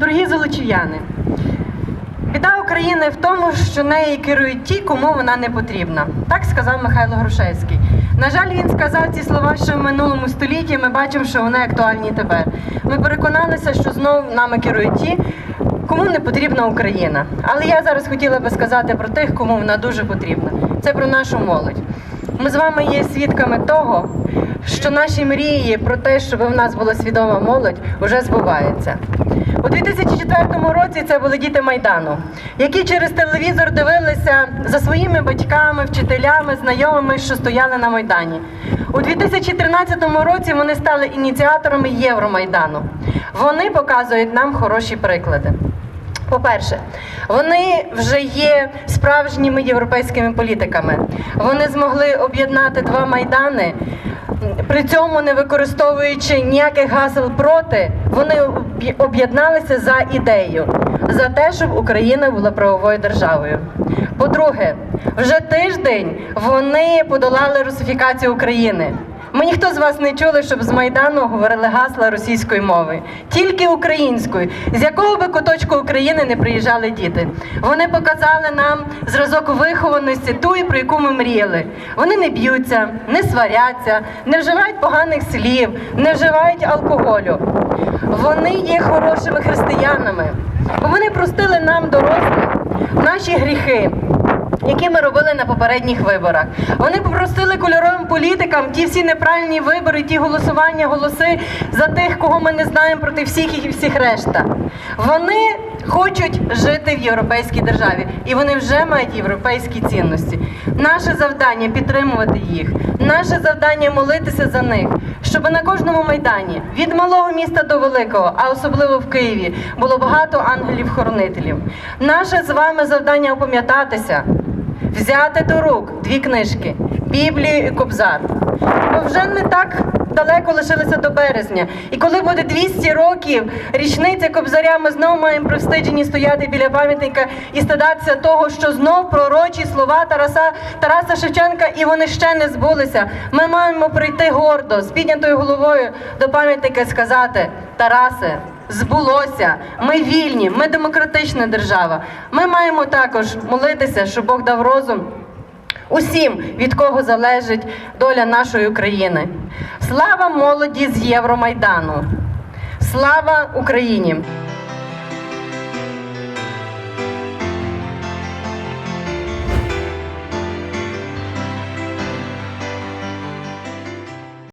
Дорогі золочів'яни, біда України в тому, що нею керують ті, кому вона не потрібна. Так сказав Михайло Грушевський. На жаль, він сказав ці слова ще в минулому столітті. Ми бачимо, що вони актуальні тепер. Ми переконалися, що знову нами керують ті, кому не потрібна Україна. Але я зараз хотіла би сказати про тих, кому вона дуже потрібна. Це про нашу молодь. Ми з вами є свідками того, що наші мрії про те, щоб в нас була свідома молодь, вже збуваються. У 2004 році це були діти Майдану, які через телевізор дивилися за своїми батьками, вчителями, знайомими, що стояли на Майдані. У 2013 році вони стали ініціаторами Євромайдану. Вони показують нам хороші приклади. По-перше, вони вже є справжніми європейськими політиками. Вони змогли об'єднати два майдани, при цьому не використовуючи ніяких гасел проти, вони об'єдналися за ідею, за те, щоб Україна була правовою державою. По-друге, вже тиждень вони подолали русифікацію України. Ми ніхто з вас не чули, щоб з Майдану говорили гасла російської мови, тільки українською, з якого би куточку України не приїжджали діти. Вони показали нам зразок вихованості, ту, про яку ми мріяли. Вони не б'ються, не сваряться, не вживають поганих слів, не вживають алкоголю. Вони є хорошими християнами. Бо Вони простили нам дорослих наші гріхи які ми робили на попередніх виборах. Вони попросили кольоровим політикам ті всі неправильні вибори, ті голосування, голоси за тих, кого ми не знаємо проти всіх і всіх решта. Вони хочуть жити в європейській державі, і вони вже мають європейські цінності. Наше завдання підтримувати їх. Наше завдання молитися за них, щоб на кожному майдані від малого міста до великого, а особливо в Києві, було багато ангелів-хоронителів. Наше з вами завдання опам'ятатися, взяти до рук дві книжки Біблію і Кобзар. Бо вже не так далеко лишилося до березня. І коли буде 200 років річниця Кобзаря, ми знову маємо привстиджені стояти біля пам'ятника і стидатися того, що знов пророчі слова Тараса, Тараса Шевченка, і вони ще не збулися. Ми маємо прийти гордо, з піднятою головою до пам'ятника і сказати: Тарасе, збулося. Ми вільні, ми демократична держава. Ми маємо також молитися, щоб Бог дав розум. Усім, від кого залежить доля нашої України. Слава молоді з Євромайдану! Слава Україні!